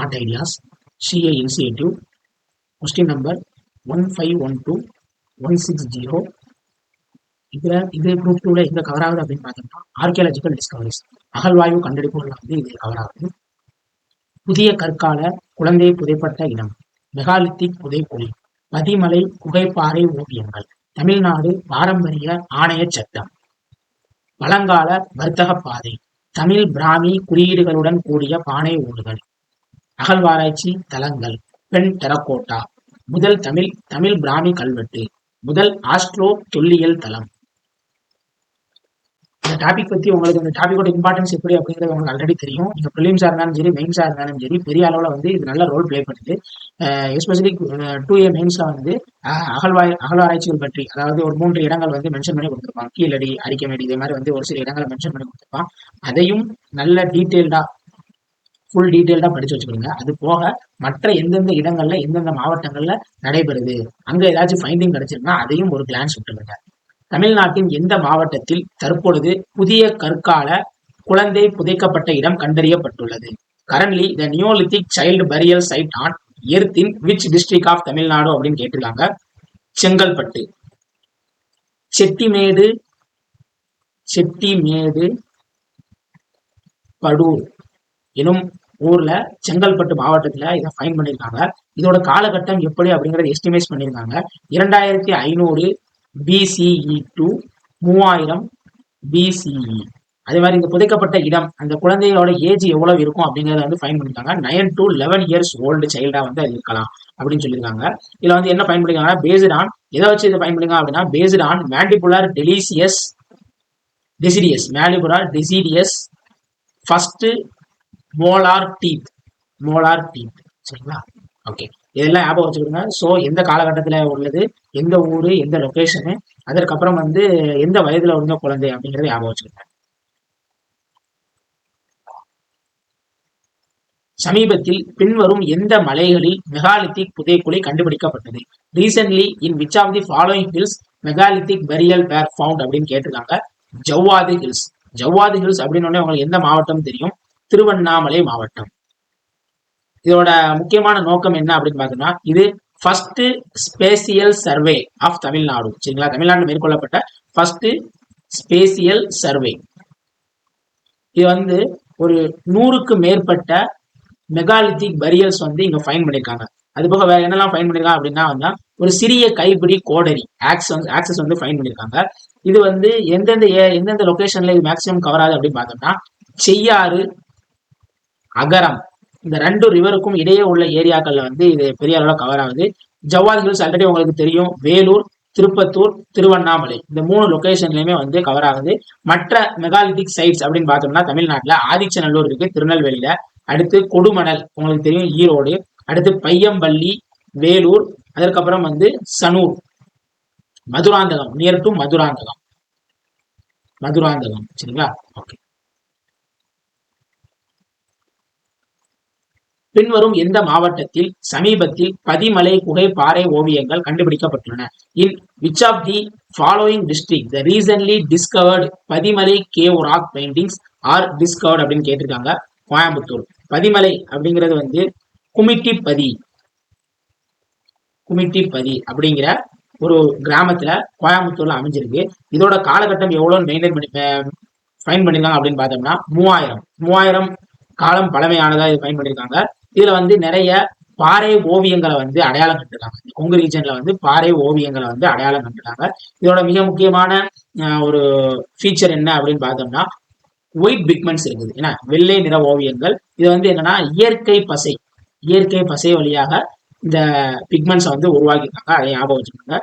Smart ideas CA initiative question number one five one two one six zero இதில் இது group டூவில் இதில் cover ஆகுது அப்படின்னு பார்த்தோம்னா ஆர்கியாலஜிக்கல் டிஸ்கவரிஸ் அகழ்வாய்வு கண்டுபிடிப்புகள் வந்து இதில் கவர் ஆகுது. புதிய கற்கால குழந்தை புதைப்பட்ட இனம் மெகாலித்திக் புதைக்குழி பதிமலை குகைப்பாறை ஓவியங்கள் தமிழ்நாடு பாரம்பரிய ஆணைய சட்டம் பழங்கால வர்த்தக பாதை தமிழ் பிராமி குறியீடுகளுடன் கூடிய பானை ஓடுகள் அகழ்வாராய்ச்சி தலங்கள் பெண் டெரக்கோட்டா முதல் தமிழ் தமிழ் பிராமி கல்வெட்டு முதல் ஆஸ்ட்ரோ தொல்லியல் தளம். இந்த டாபிக் பத்தி உங்களுக்கு இந்த டாபிக்கோட இம்பார்ட்டன்ஸ் எப்படி அப்படிங்கிறது உங்களுக்கு ஆல்ரெடி தெரியும். நீங்க பிலிம்ஸா இருந்தாலும் சரி மெயின்ஸா இருந்தாலும் சரி பெரிய அளவுல வந்து இது நல்ல ரோல் ப்ளே பண்ணுது. எஸ்பெஷலி டூ ஏ மெயின்ஸ்ல வந்து அகழ்வாய் அகழ்வாராய்ச்சிகள் பற்றி அதாவது ஒரு மூன்று இடங்கள் வந்து மென்ஷன் பண்ணி கொடுத்துருப்பாங்க. கீழடி அரிக்கமேடி இதே மாதிரி வந்து ஒரு சில இடங்களை மென்ஷன் பண்ணி கொடுத்துருப்பான். அதையும் நல்ல டீட்டெயில்டா ஃபுல் டீட்டெயில்டாக படித்து வச்சுக்கோங்க அது போக மற்ற எந்தெந்த இடங்கள்ல எந்தெந்த மாவட்டங்கள்ல நடைபெறுது? அங்க ஏதாச்சும் ஃபைண்டிங் கிடைச்சிருந்தா அதையும் ஒரு கிளான்ஸ் விட்டுருங்க தமிழ்நாட்டின் எந்த மாவட்டத்தில் தற்பொழுது புதிய கற்கால குழந்தை புதைக்கப்பட்ட இடம் கண்டறியப்பட்டுள்ளது? Currently the neolithic child burial site unearthed which district of Tamil Nadu அப்படின்னு கேட்டிருக்காங்க. செங்கல்பட்டு. செட்டிமேடு செட்டிமேடு படூர். எனும் ஊர்ல செங்கல்பட்டு மாவட்டத்துல இதை ஃபைன் பண்ணியிருக்காங்க இதோட காலகட்டம் எப்படி அப்படிங்கறத எஸ்டிமேட் பண்ணியிருக்காங்க இரண்டாயிரத்தி ஐநூறு பிசிஇ டு மூவாயிரம் பிசிஇ அதே மாதிரி இந்த புதைக்கப்பட்ட இடம் அந்த குழந்தையோட ஏஜ் எவ்வளவு இருக்கும் அப்படிங்கறத வந்து ஃபைன் பண்ணிருக்காங்க. Nine to eleven years old சைல்டா வந்து அது இருக்கலாம் அப்படின்னு சொல்லியிருக்காங்க இதுல வந்து என்ன பயன் பண்ணிருக்காங்க பேஸ்ட் ஆன் எதை வச்சு இதை பயன் பண்ணிருக்காங்க அப்படின்னா based on mandibular delicious deciduous mandibular deciduous first molar teeth molar teeth சரிங்களா? ஓகே இதெல்லாம் ஞாபகம் வச்சுக்கிடுங்க ஸோ எந்த காலகட்டத்தில் உள்ளது? எந்த ஊர்? எந்த லொக்கேஷனு அதற்கப்புறம் வந்து எந்த வயதுல இருந்த குழந்தை அப்படிங்கிறத ஞாபகம் வச்சுக்கிடுங்க சமீபத்தில் பின்வரும் எந்த மலைகளில் மெகாலித்திக் புதைக்குழி கண்டுபிடிக்கப்பட்டது? Recently in which of the following hills megalithic burial pair found அப்படின்னு கேட்டிருக்காங்க? ஜவ்வாது ஹில்ஸ் ஜவ்வாது ஹில்ஸ் அப்படின்னு உடனே உங்களுக்கு எந்த மாவட்டம் தெரியும்? திருவண்ணாமலை மாவட்டம். இதோட முக்கியமான நோக்கம் என்ன அப்படின்னு பார்த்தோம்னா இது first spatial survey of Tamil Nadu சரிங்களா? தமிழ்நாட்டில் மேற்கொள்ளப்பட்ட ஃபர்ஸ்ட் ஸ்பேசியல் சர்வே இது வந்து ஒரு நூறுக்கு மேற்பட்ட மெகாலித்திக் பரியல்ஸ் வந்து இங்க ஃபைன் பண்ணியிருக்காங்க அது போக வேற என்னெல்லாம் ஃபைன் பண்ணியிருக்காங்க அப்படின்னா வந்து ஒரு சிறிய கைப்பிடி கோடரி ஆக்சன் ஆக்சஸ் வந்து ஃபைன் பண்ணியிருக்காங்க இது வந்து எந்தெந்த எந்தெந்த லொகேஷன்ல இது மேக்ஸிமம் கவர் ஆகுது அப்படின்னு பார்த்தோம்னா செய்யாறு அகரம். இந்த ரெண்டு ரிவருக்கும் இடையே உள்ள ஏரியாக்கள்ல வந்து இது பெரிய அளவில் கவர் ஆகுது. ஜவ்வாது ஹில்ஸ் ஆல்ரெடி உங்களுக்கு தெரியும். வேலூர் திருப்பத்தூர் திருவண்ணாமலை. இந்த மூணு லொக்கேஷன்லயுமே வந்து கவர் ஆகுது. மற்ற மெகாலிட்டிக் சைட்ஸ் அப்படின்னு பார்த்தோம்னா தமிழ்நாட்டில் ஆதிச்சநல்லூர் இருக்கு திருநெல்வேலியில. அடுத்து கொடுமணல் உங்களுக்கு தெரியும் ஈரோடு. அடுத்து பையம்பள்ளி வேலூர். அதற்கப்புறம் வந்து சனூர். Madurantakam near to Madurantakam. Madurantakam சரிங்களா? ஓகே பின்வரும் எந்த மாவட்டத்தில் சமீபத்தில் பதிமலை குகை பாறை ஓவியங்கள் கண்டுபிடிக்கப்பட்டுள்ளன. In which of the following district the recently discovered Pathimalai cave rock paintings are discovered அப்படின்னு கேட்டிருக்காங்க கோயம்புத்தூர். பதிமலை அப்படிங்கிறது வந்து குமிட்டிப்பதி. குமிட்டிப்பதி அப்படிங்கிற ஒரு கிராமத்துல கோயம்புத்தூர்ல அமைஞ்சிருக்கு. இதோட காலகட்டம் எவ்வளவு மெயின்டைன் பண்ணி ஃபைன் பண்ணிருக்காங்க அப்படின்னு பார்த்தோம்னா மூவாயிரம். மூவாயிரம் காலம் பழமையானதா இது ஃபைன் பண்ணிருக்காங்க இதுல வந்து நிறைய பாறை ஓவியங்களை வந்து அடையாளம் கண்டிருக்காங்க கொங்கு ரீஜன்ல வந்து பாறை ஓவியங்களை வந்து அடையாளம் கண்டிருக்காங்க இதோட மிக முக்கியமான ஒரு ஃபீச்சர் என்ன அப்படின்னு பார்த்தோம்னா ஒயிட் பிக்மெண்ட்ஸ் இருக்குது. ஏன்னா வெள்ளை நிற ஓவியங்கள். இது வந்து என்னன்னா இயற்கை பசை. இயற்கை பசை வழியாக இந்த பிக்மெண்ட்ஸை வந்து உருவாக்கியிருக்காங்க. அதை ஞாபகம் வச்சுக்கோங்க.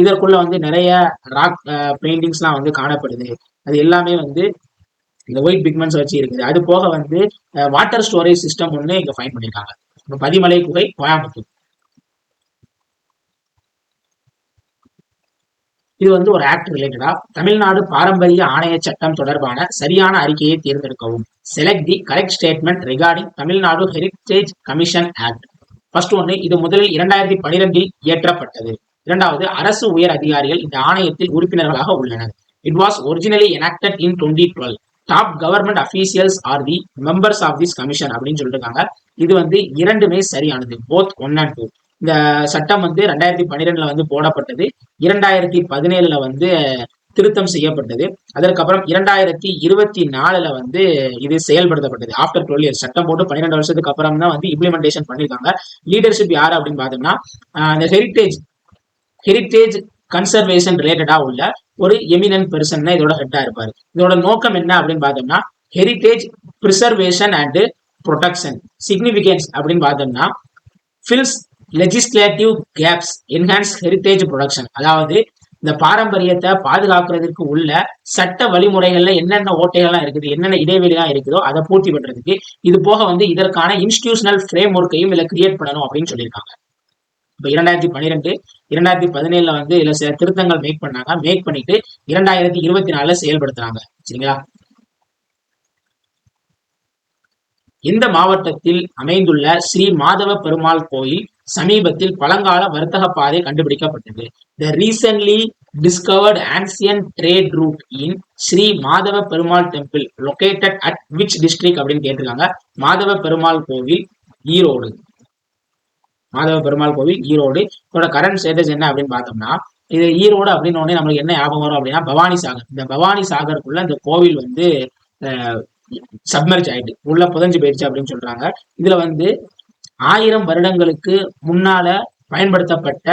இதற்குள்ள வந்து நிறைய ராக் பெயிண்டிங்ஸ்லாம் வந்து காணப்படுது. அது எல்லாமே வந்து இந்த ஒயிட் பிக்மெண்ட்ஸ் வச்சு இருக்குது. அது போக வந்து வாட்டர் ஸ்டோரேஜ் சிஸ்டம் ஒன்று இங்க ஃபைன் பண்ணியிருக்காங்க இப்போ பதிமலை குகை கோயம்புத்தூர். இது வந்து ஒரு ஆக்ட் ரிலேட்டடா தமிழ்நாடு பாரம்பரிய ஆணைய சட்டம் தொடர்பான சரியான அறிக்கையை தேர்ந்தெடுக்கவும். Select the correct statement regarding Tamil Nadu heritage commission act first ஒன்று இது முதலில் இரண்டாயிரத்தி பனிரெண்டில் இயற்றப்பட்டது. இரண்டாவது அரசு உயர் அதிகாரிகள் இந்த ஆணையத்தில் உறுப்பினர்களாக உள்ளனர். It was originally enacted in twenty twelve top government officials are the members of this commission அப்படின்னு சொல்லிருக்காங்க. இது வந்து இரண்டுமே சரியானது. போத் ஒன் அண்ட் டூ இந்த சட்டம் வந்து ரெண்டாயிரத்தி பன்னிரெண்டுல வந்து போடப்பட்டது. இரண்டாயிரத்தி பதினேழுல வந்து திருத்தம் செய்யப்பட்டது. அதற்கப்புறம் இரண்டாயிரத்தி இருபத்தி நாலுல வந்து இது செயல்படுத்தப்பட்டது. ஆஃப்டர் டுவெல் இயர்ஸ் சட்டம் போட்டு பன்னிரெண்டு வருஷத்துக்கு அப்புறம் தான் வந்து இம்ப்ளிமெண்டேஷன் பண்ணிருக்காங்க. லீடர்ஷிப் யார் அப்படின்னு பார்த்தோம்னா அந்த ஹெரிட்டேஜ் ஹெரிட்டேஜ் கன்சர்வேஷன் ரிலேட்டடா உள்ள ஒரு எமினன்ட் பெர்சன் இதோட ஹெட்டா இருப்பாரு. இதோட நோக்கம் என்ன அப்படின்னு பார்த்தோம்னா heritage preservation and protection significance அப்படின்னு பார்த்தோம்னா fills legislative gaps enhance heritage protection அதாவது இந்த பாரம்பரியத்தை பாதுகாக்கிறதுக்கு உள்ள சட்ட வழிமுறைகள்ல என்னென்ன ஓட்டைகள்லாம் இருக்குது என்னென்ன இடைவெளிலாம் இருக்குதோ அதை பூர்த்தி பண்றதுக்கு இது போக வந்து இதற்கான இன்ஸ்டிடியூஷனல் ஃப்ரேம் ஒர்க்கையும் இதில் கிரியேட் பண்ணணும் அப்படின்னு சொல்லியிருக்காங்க. இப்போ இரண்டாயிரத்தி பன்னிரெண்டு இரண்டாயிரத்தி பதினேழுல வந்து இதுல சில திருத்தங்கள் மேக் பண்ணாங்க. மேக் பண்ணிட்டு இரண்டாயிரத்தி இருபத்தி நாலுல செயல்படுத்துறாங்க. சரிங்களா? இந்த மாவட்டத்தில் அமைந்துள்ள ஸ்ரீ மாதவ பெருமாள் கோயில் சமீபத்தில் பழங்கால வர்த்தக பாதை கண்டுபிடிக்கப்பட்டது. The recently discovered ancient trade route in Shri Madhava Perumal temple located at which district அப்படின்னு கேட்டிருக்காங்க. மாதவ பெருமாள் கோவில் ஈரோடு. மாதவ பெருமாள் கோவில் ஈரோடு. இதோட கரண்ட் ஸ்டேட்டஸ் என்ன அப்படின்னு பார்த்தோம்னா இது ஈரோடு அப்படின்னு உடனே நம்மளுக்கு என்ன ஞாபகம் வரும் அப்படின்னா பவானி சாகர். இந்த பவானி சாகருக்குள்ள இந்த கோவில் வந்து சப்மர்ஜ் ஆயிட்டு உள்ள புதஞ்சு போயிடுச்சு அப்படின்னு சொல்றாங்க. இதுல வந்து ஆயிரம் வருடங்களுக்கு முன்னால பயன்படுத்தப்பட்ட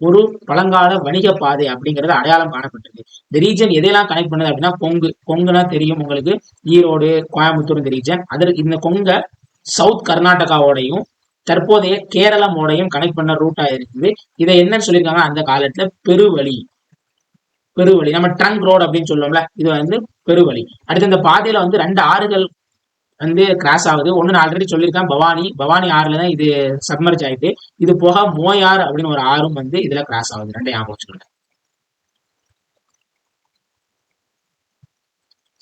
ஒரு பழங்கால வணிக பாதை அப்படிங்கிறது அடையாளம் காணப்பட்டது. இந்த ரீஜன் எதையெல்லாம் கனெக்ட் பண்ணுது அப்படின்னா கொங்கு. கொங்குனா தெரியும் உங்களுக்கு. ஈரோடு கோயம்புத்தூர் இந்த ரீஜன் அதற்கு இந்த கொங்க சவுத் கர்நாடகாவோடையும் தற்போதைய கேரளமோடையும் கனெக்ட் பண்ண ரூட் இருக்குது. இதை என்னன்னு சொல்லியிருக்காங்க அந்த காலத்துல பெருவழி. பெருவழி. நம்ம ட்ரங்க் ரோடு அப்படின்னு சொல்லுவோம்ல இது வந்து பெருவழி. அடுத்து இந்த பாதையில வந்து ரெண்டு ஆறுகள் வந்து கிராஸ் ஆகுது. ஒன்று நான் ஆல்ரெடி சொல்லியிருக்கேன் பவானி. பவானி ஆறுல தான் இது சப்மர்ஜ் ஆயிட்டு இது போக மோயார் அப்படின்னு ஒரு ஆறும் வந்து இதுல கிராஸ் ஆகுது. ரெண்டையும் ஞாபகம் வச்சுக்கோங்க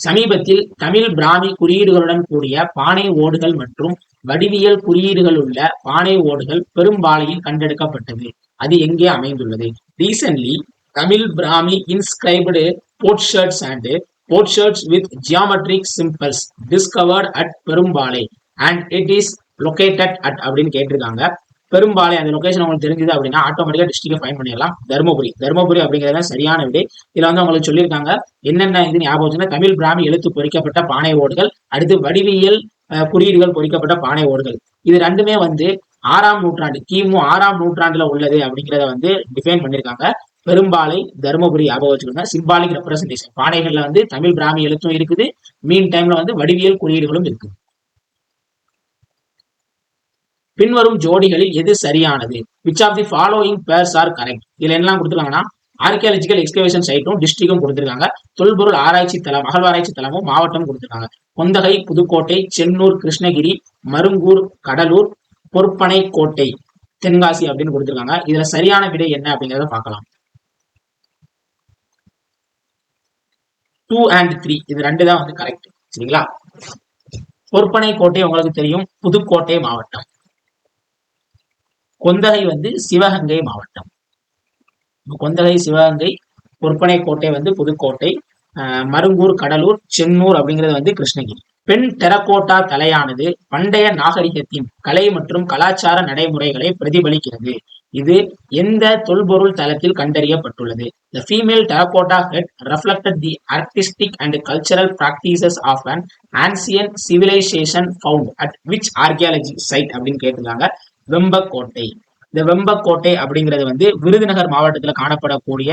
சமீபத்தில் தமிழ் பிராமி குறியீடுகளுடன் கூடிய பானை ஓடுகள் மற்றும் வடிவியல் குறியீடுகள் உள்ள பானை ஓடுகள் பெரும்பாலையில் கண்டெடுக்கப்பட்டது. அது எங்கே அமைந்துள்ளது? Recently Tamil Brahmi inscribed potsherds and potsherds with geometric symbols discovered at Perumbalai and it is located at அப்படின்னு கேட்டிருக்காங்க. பெரும்பாலை அந்த லொகேஷன் உங்களுக்கு தெரிஞ்சது அப்படின்னா ஆட்டோமேட்டிக்கா டிஸ்ட்ரிக்ட் ஃபைன் பண்ணிடலாம். தருமபுரி. தருமபுரி அப்படிங்கிறத சரியான விடை. இதுல வந்து அவங்களுக்கு சொல்லியிருக்காங்க என்னென்ன இது ஞாபகம் தமிழ் பிராமி எழுத்து பொறிக்கப்பட்ட பானை ஓடுகள் அடுத்து வடிவியல் குறியீடுகள் பொறிக்கப்பட்ட பானை ஓடுகள். இது ரெண்டுமே வந்து ஆறாம் நூற்றாண்டு கிமு ஆறாம் நூற்றாண்டுல உள்ளது அப்படிங்கிறத வந்து டிஃபைன் பண்ணியிருக்காங்க. பெரும்பாலை தருமபுரி ஞாபகம் வச்சுக்கோங்க சிம்பாலிக் ரெப்ரஸன்டேஷன் பானைகள்ல வந்து தமிழ் பிராமி எழுத்தும் இருக்குது மீன் டைம்ல வந்து வடிவியல் குறியீடுகளும் இருக்கு பின்வரும் ஜோடிகளில் எது சரியானது? Which of the following pairs are correct இதுல என்னெல்லாம் கொடுத்துருக்காங்கன்னா ஆர்கியாலஜிக்கல் எக்ஸ்கவேஷன் சைட்டும் டிஸ்ட்ரிக்டும் கொடுத்துருக்காங்க. தொல்பொருள் ஆராய்ச்சி தளம் அகழ்வாராய்ச்சி தளமும் மாவட்டம் கொடுத்துருக்காங்க. கொந்தகை புதுக்கோட்டை சென்னூர் கிருஷ்ணகிரி மருங்கூர் கடலூர் பொற்பனை கோட்டை தென்காசி அப்படின்னு கொடுத்துருக்காங்க. இதுல சரியான விடை என்ன அப்படிங்கிறத பார்க்கலாம். டூ அண்ட் த்ரீ இது ரெண்டு தான் வந்து கரெக்ட் சரிங்களா? பொற்பனை கோட்டை உங்களுக்கு தெரியும். புதுக்கோட்டை மாவட்டம். கொந்தகை வந்து சிவகங்கை மாவட்டம். கொந்தகை சிவகங்கை பொற்பனை கோட்டை வந்து புதுக்கோட்டை மருங்கூர் கடலூர் சென்னூர் அப்படிங்கிறது வந்து கிருஷ்ணகிரி. பெண் டெரக்கோட்டா தலையானது பண்டைய நாகரிகத்தின் கலை மற்றும் கலாச்சார நடைமுறைகளை பிரதிபலிக்கிறது. இது எந்த தொல்பொருள் தளத்தில் கண்டறியப்பட்டுள்ளது? The female terracotta head reflected the artistic and cultural practices of an ancient civilisation found at which archaeology site அப்படின்னு கேட்டிருக்காங்க. வெம்பக்கோட்டை. இந்த வெம்பக்கோட்டை அப்படிங்கிறது வந்து விருதுநகர் மாவட்டத்துல காணப்படக்கூடிய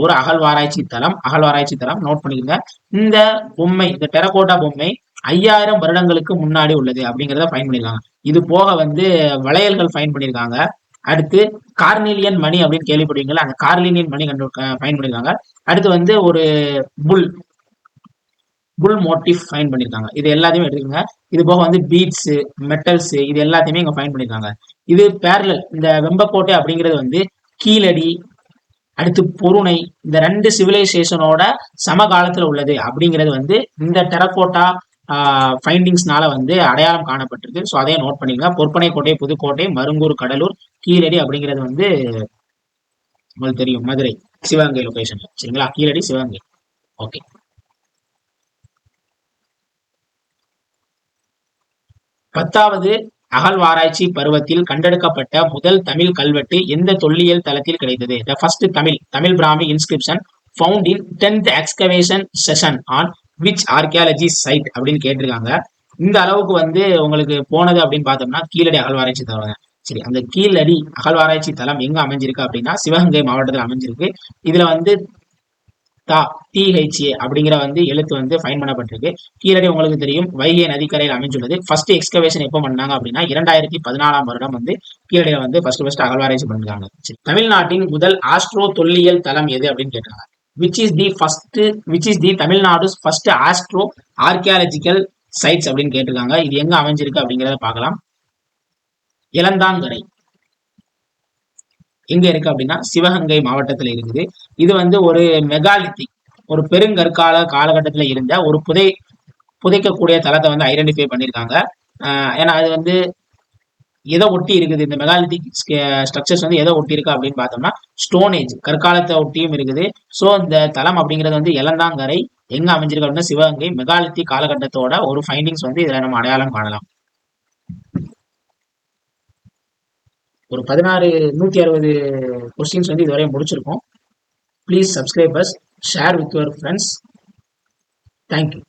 ஒரு அகழ்வாராய்ச்சி தளம் அகழ்வாராய்ச்சி தளம் நோட் பண்ணிக்கோங்க. இந்த பொம்மை இந்த டெரகோட்டா பொம்மை ஐயாயிரம் வருடங்களுக்கு முன்னாடி உள்ளது அப்படிங்கிறத ஃபைன் பண்ணிருக்காங்க. இது போக வந்து வளையல்கள் ஃபைன் பண்ணிருக்காங்க. அடுத்து கார்னிலியன் மணி அப்படின்னு கேள்விப்படுவீங்களா அந்த கார்லினியன் மணி கண்டு ஃபைன் பண்ணியிருக்காங்க அடுத்து வந்து ஒரு புல் புல் மோட்டிவ் ஃபைன் பண்ணிருக்காங்க. இது எல்லாத்தையுமே எடுத்துக்கோங்க. இது போக வந்து பீட்ஸ் மெட்டல்ஸ் இது எல்லாத்தையுமே இங்க ஃபைன் பண்ணிருக்காங்க. இது பேரலல் இந்த வெம்பக்கோட்டை அப்படிங்கிறது வந்து கீழடி அடுத்து பொருணை இந்த ரெண்டு சிவிலைசேஷனோட சமகாலத்துல உள்ளது அப்படிங்கிறது வந்து இந்த டெரக்கோட்டா ஃபைண்டிங்ஸ்னால வந்து அடையாளம் காணப்பட்டிருக்கு. ஸோ அதையும் நோட் பண்ணிக்கலாம் பொற்பனை கோட்டை புதுக்கோட்டை மருங்கூர் கடலூர் கீழடி அப்படிங்கிறது வந்து உங்களுக்கு தெரியும். மதுரை சிவகங்கை லொகேஷன்ல சரிங்களா? கீழடி சிவகங்கை. ஓகே பத்தாவது அகழ்வாராய்ச்சி பருவத்தில் கண்டெடுக்கப்பட்ட முதல் தமிழ் கல்வெட்டு எந்த தொல்லியல் தளத்தில் கிடைத்தது? The first Tamil Tamil Brahmi inscription found in tenth excavation session on which archaeology site அப்படின்னு கேட்டிருக்காங்க. இந்த அளவுக்கு வந்து உங்களுக்கு போனது அப்படின்னு பார்த்தோம்னா கீழடி அகழ்வாராய்ச்சி தருவாங்க சரி அந்த கீழடி அகழ்வாராய்ச்சி தளம் எங்க அமைஞ்சிருக்கு அப்படின்னா சிவகங்கை மாவட்டத்தில் அமைஞ்சிருக்கு. இதுல வந்து தா டிஹெச்ஏ அப்படிங்கிற வந்து எழுத்து வந்து ஃபைன் பண்ணப்பட்டிருக்கு. கீழடி உங்களுக்கு தெரியும் வைகை நதிக்கரையில் அமைஞ்சுள்ளது ஃபர்ஸ்ட் எக்ஸ்கவேஷன் எப்போ பண்ணாங்க அப்படின்னா இரண்டாயிரத்தி பதினாலாம் வருடம் வந்து கீழடியில வந்து ஃபர்ஸ்ட் ஃபர்ஸ்ட் அகழ்வாராய்ச்சி பண்ணிருக்காங்க. தமிழ்நாட்டின் முதல் ஆஸ்ட்ரோ தொல்லியல் தளம் எது அப்படின்னு கேட்டாங்க. Which is the first which is the Tamil Nadu first astro archaeological sites அப்படின்னு கேட்டிருக்காங்க. இது எங்க அமைஞ்சிருக்கு அப்படிங்கிறத பார்க்கலாம். இளந்தாங்கரை. எங்க இருக்கு அப்படின்னா சிவகங்கை மாவட்டத்துல இருக்குது. இது வந்து ஒரு மெகாலித்தி ஒரு பெருங்கற்கால காலகட்டத்துல இருந்த ஒரு புதை புதைக்கக்கூடிய தளத்தை வந்து ஐடென்டிஃபை பண்ணியிருக்காங்க ஏன்னா அது வந்து எதை ஒட்டி இருக்குது? இந்த மெகாலித்திக் ஸ்ட்ரக்சர்ஸ் வந்து எதை ஒட்டி இருக்கு அப்படின்னு பார்த்தோம்னா ஸ்டோனேஜ் கற்காலத்தை ஒட்டியும் இருக்குது. ஸோ இந்த தளம் அப்படிங்கிறது வந்து இளந்தாங்கரை எங்க அமைஞ்சிருக்கு அப்படின்னா சிவகங்கை மெகாலித்தி காலகட்டத்தோட ஒரு ஃபைண்டிங்ஸ் வந்து இதுல நம்ம அடையாளம் காணலாம். ஒரு பதினாறு நூற்றி அறுபது கொஸ்டின்ஸ் வந்து இதுவரையும் முடிச்சிருக்கோம். Please subscribers share with your friends thank you